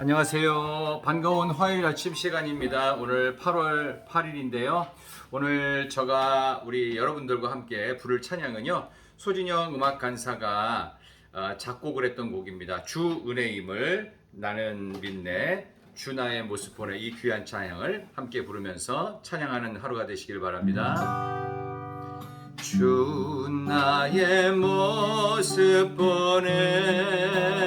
안녕하세요. 반가운 화요일 아침 시간입니다. 오늘 8월 8일인데요. 오늘 제가 우리 여러분들과 함께 부를 찬양은요. 소진영 음악 간사가 어, 작곡을 했던 곡입니다. 주 은혜임을 나는 믿네. 주 나의 모습 보내 이 귀한 찬양을 함께 부르면서 찬양하는 하루가 되시길 바랍니다. 주 나의 모습 보내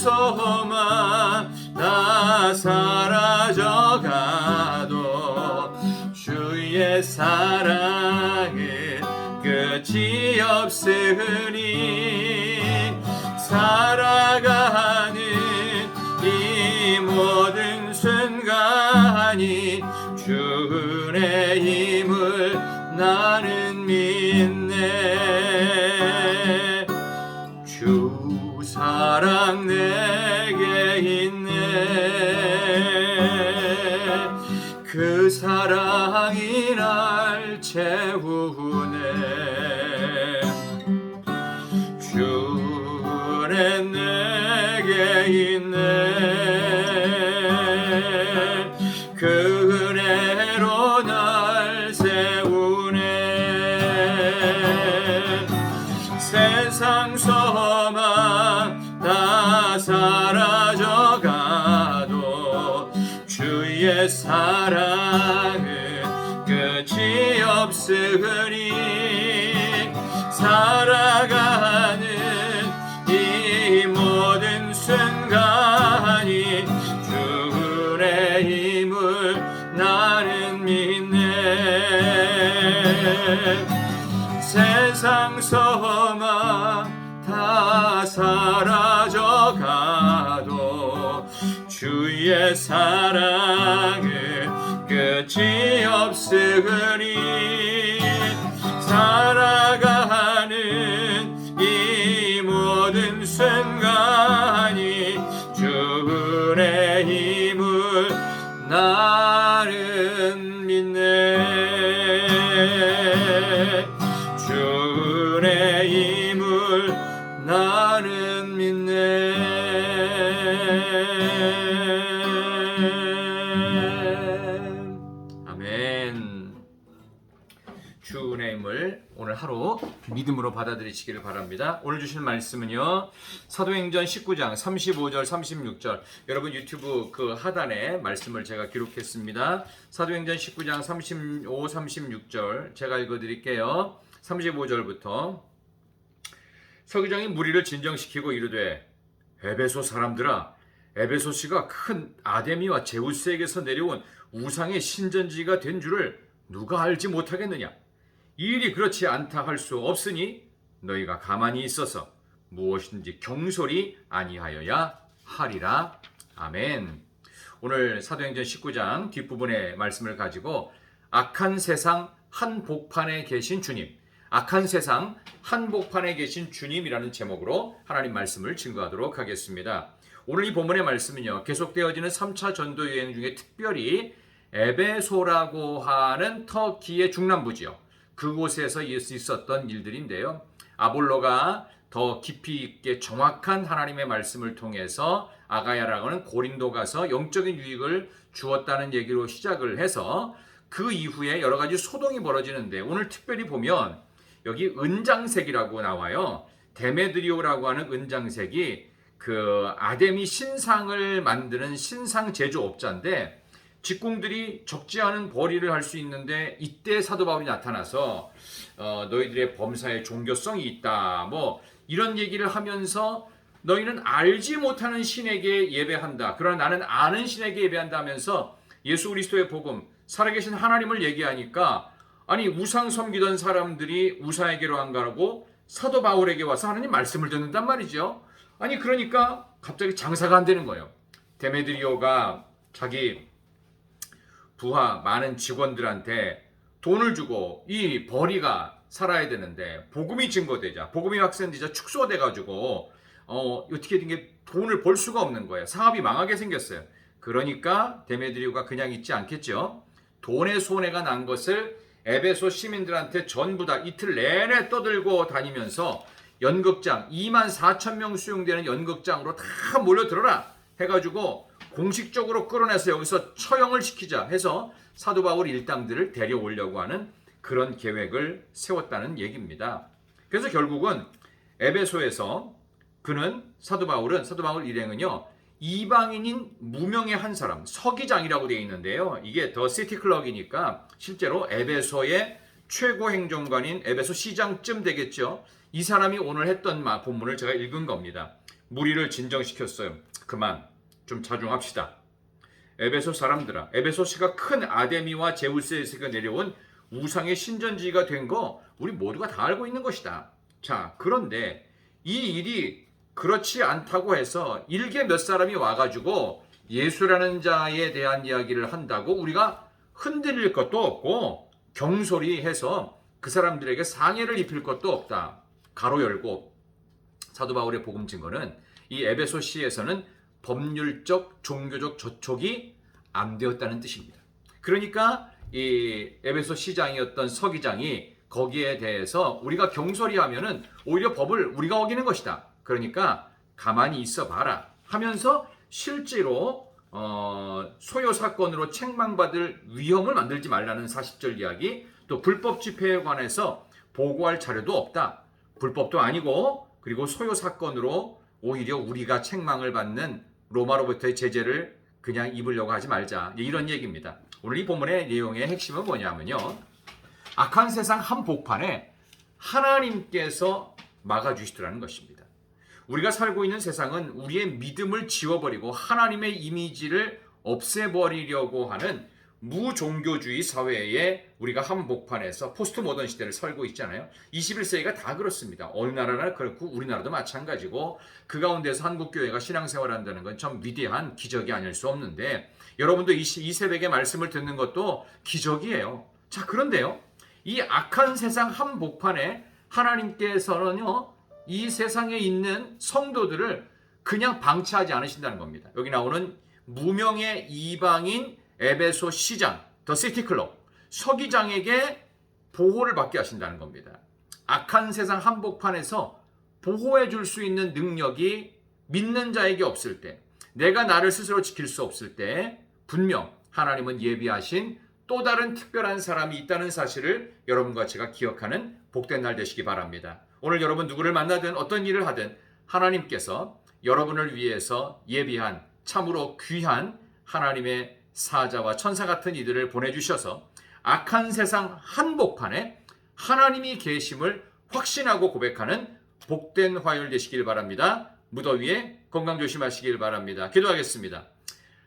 소망 다 사라져가도 주의 사랑은 끝이 없으니 살아가는 이 모든 순간이 주의 힘을 나는 사랑 내 없으니 살아가는 이 모든 순간이 주의 힘을 나는 믿네. 세상 소망 다 사라져가도 주의 사랑은 끝이 없으니 살아가는 이 모든 순간이 주의 힘을 나는 믿네 하루 믿음으로 받아들이시기를 바랍니다. 오늘 주실 말씀은요. 사도행전 19장 35절 36절. 여러분 유튜브 그 하단에 말씀을 제가 기록했습니다. 사도행전 19장 35 36절 제가 읽어 드릴게요. 35절부터 서기장이 무리를 진정시키고 이르되 에베소 사람들아 에베소 시가 큰 아데미와 제우스에게서 내려온 우상의 신전지가 된 줄을 누가 알지 못하겠느냐 이 일이 그렇지 않다 할 수 없으니 너희가 가만히 있어서 무엇인지 경솔이 아니하여야 하리라 아멘 오늘 사도행전 19장 뒷부분의 말씀을 가지고 악한 세상 한복판에 계신 주님 악한 세상 한복판에 계신 주님이라는 제목으로 하나님 말씀을 증거하도록 하겠습니다. 오늘 이 본문의 말씀은요. 계속되어지는 3차 전도 여행 중에 특별히 에베소라고 하는 터키의 중남부지요. 그곳에서 있었던 일들인데요. 아볼로가 더 깊이 있게 정확한 하나님의 말씀을 통해서 아가야라고 하는 고린도 가서 영적인 유익을 주었다는 얘기로 시작을 해서 그 이후에 여러 가지 소동이 벌어지는데 오늘 특별히 보면 여기 은장색이라고 나와요. 데메드리오라고 하는 은장색이 그 아데미 신상을 만드는 신상 제조업자인데 직공들이 적지 않은 벌이를 할 수 있는데 이때 사도 바울이 나타나서 어, 너희들의 범사에 종교성이 있다 뭐 이런 얘기를 하면서 너희는 알지 못하는 신에게 예배한다. 그러나 나는 아는 신에게 예배한다면서 예수 그리스도의 복음 살아계신 하나님을 얘기하니까 아니 우상 섬기던 사람들이 우상에게로 안 가고 사도 바울에게 와서 하나님 말씀을 듣는단 말이죠. 아니 그러니까 갑자기 장사가 안 되는 거예요. 데메드리오가 자기 부하 많은 직원들한테 돈을 주고 이 벌이가 살아야 되는데 복음이 증거되자 복음이 확산되자 축소돼 가지고 어 어떻게 된게 돈을 벌 수가 없는 거예요. 상업이 망하게 생겼어요. 그러니까 데메드리오가 그냥 있지 않겠죠. 돈의 손해가 난 것을 에베소 시민들한테 전부 다 이틀 내내 떠들고 다니면서 연극장 2만 4천 명 수용되는 연극장으로 다 몰려들어라 해가지고 공식적으로 끌어내서 여기서 처형을 시키자 해서 사도 바울 일당들을 데려오려고 하는 그런 계획을 세웠다는 얘기입니다. 그래서 결국은 에베소에서 그는 사도 바울은 사도 바울 일행은요 이방인인 무명의 한 사람 서기장이라고 되어 있는데요. 이게 더 시티 클럭이니까 실제로 에베소의 최고 행정관인 에베소 시장쯤 되겠죠. 이 사람이 오늘 했던 마 본문을 제가 읽은 겁니다. 무리를 진정시켰어요. 그만 좀 자중합시다 에베소 사람들아 에베소시가 큰 아데미와 제우스에서 내려온 우상의 신전지가 된 거 우리 모두가 다 알고 있는 것이다 자 그런데 이 일이 그렇지 않다고 해서 일개 몇 사람이 와가지고 예수라는 자에 대한 이야기를 한다고 우리가 흔들릴 것도 없고 경솔히 해서 그 사람들에게 상해를 입힐 것도 없다. 가로 열고 사도 바울의 복음 증거는 이 에베소시에서는 법률적 종교적 저촉이 안 되었다는 뜻입니다. 그러니까 이 에베소 시장이었던 서기장이 거기에 대해서 우리가 경솔히 하면은 오히려 법을 우리가 어기는 것이다. 그러니까 가만히 있어 봐라 하면서 실제로 어, 소요 사건으로 책망받을 위험을 만들지 말라는 40절 이야기 또 불법 집회에 관해서 보고할 자료도 없다. 불법도 아니고 그리고 소요 사건으로 오히려 우리가 책망을 받는 로마로부터의 제재를 그냥 입으려고 하지 말자. 이런 얘기입니다. 오늘 이 본문의 내용의 핵심은 뭐냐면요. 악한 세상 한복판에 하나님께서 막아주시더라는 것입니다. 우리가 살고 있는 세상은 우리의 믿음을 지워버리고 하나님의 이미지를 없애버리려고 하는 무종교주의 사회에 우리가 한복판에서 포스트 모던 시대를 살고 있잖아요. 21세기가 다 그렇습니다. 어느 나라나 그렇고 우리나라도 마찬가지고 그 가운데서 한국교회가 신앙생활 한다는 건 참 위대한 기적이 아닐 수 없는데 여러분도 이, 이 새벽에 말씀을 듣는 것도 기적이에요. 자, 그런데요. 이 악한 세상 한복판에 하나님께서는요, 이 세상에 있는 성도들을 그냥 방치하지 않으신다는 겁니다. 여기 나오는 무명의 이방인 에베소 시장, 더 시티클럽, 서기장에게 보호를 받게 하신다는 겁니다. 악한 세상 한복판에서 보호해 줄 수 있는 능력이 믿는 자에게 없을 때, 내가 나를 스스로 지킬 수 없을 때, 분명 하나님은 예비하신 또 다른 특별한 사람이 있다는 사실을 여러분과 제가 기억하는 복된 날 되시기 바랍니다. 오늘 여러분 누구를 만나든 어떤 일을 하든 하나님께서 여러분을 위해서 예비한 참으로 귀한 하나님의 사자와 천사 같은 이들을 보내주셔서 악한 세상 한복판에 하나님이 계심을 확신하고 고백하는 복된 화요일 되시길 바랍니다. 무더위에 건강 조심하시길 바랍니다. 기도하겠습니다.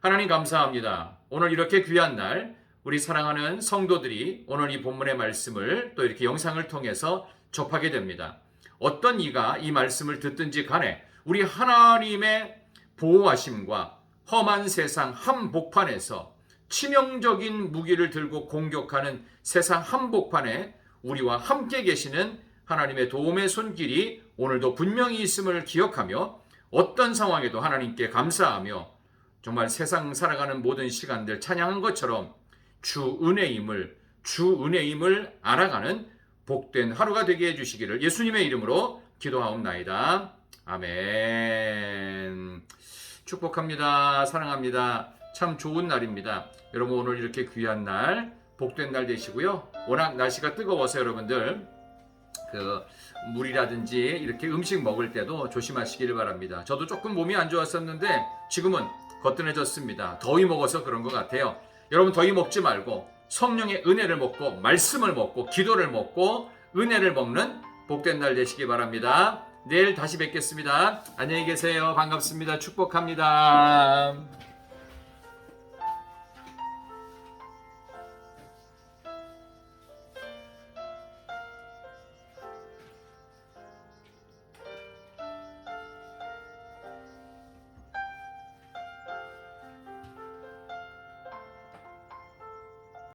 하나님 감사합니다. 오늘 이렇게 귀한 날 우리 사랑하는 성도들이 오늘 이 본문의 말씀을 또 이렇게 영상을 통해서 접하게 됩니다. 어떤 이가 이 말씀을 듣든지 간에 우리 하나님의 보호하심과 험한 세상 한복판에서 치명적인 무기를 들고 공격하는 세상 한복판에 우리와 함께 계시는 하나님의 도움의 손길이 오늘도 분명히 있음을 기억하며 어떤 상황에도 하나님께 감사하며 정말 세상 살아가는 모든 시간들 찬양한 것처럼 주 은혜임을 주 은혜임을 알아가는 복된 하루가 되게 해주시기를 예수님의 이름으로 기도하옵나이다. 아멘. 축복합니다. 사랑합니다. 참 좋은 날입니다. 여러분 오늘 이렇게 귀한 날, 복된 날 되시고요. 워낙 날씨가 뜨거워서 여러분들 그 물이라든지 이렇게 음식 먹을 때도 조심하시길 바랍니다. 저도 조금 몸이 안 좋았었는데 지금은 거뜬해졌습니다. 더위 먹어서 그런 것 같아요. 여러분 더위 먹지 말고 성령의 은혜를 먹고 말씀을 먹고 기도를 먹고 은혜를 먹는 복된 날 되시기 바랍니다. 내일 다시 뵙겠습니다. 안녕히 계세요. 반갑습니다. 축복합니다.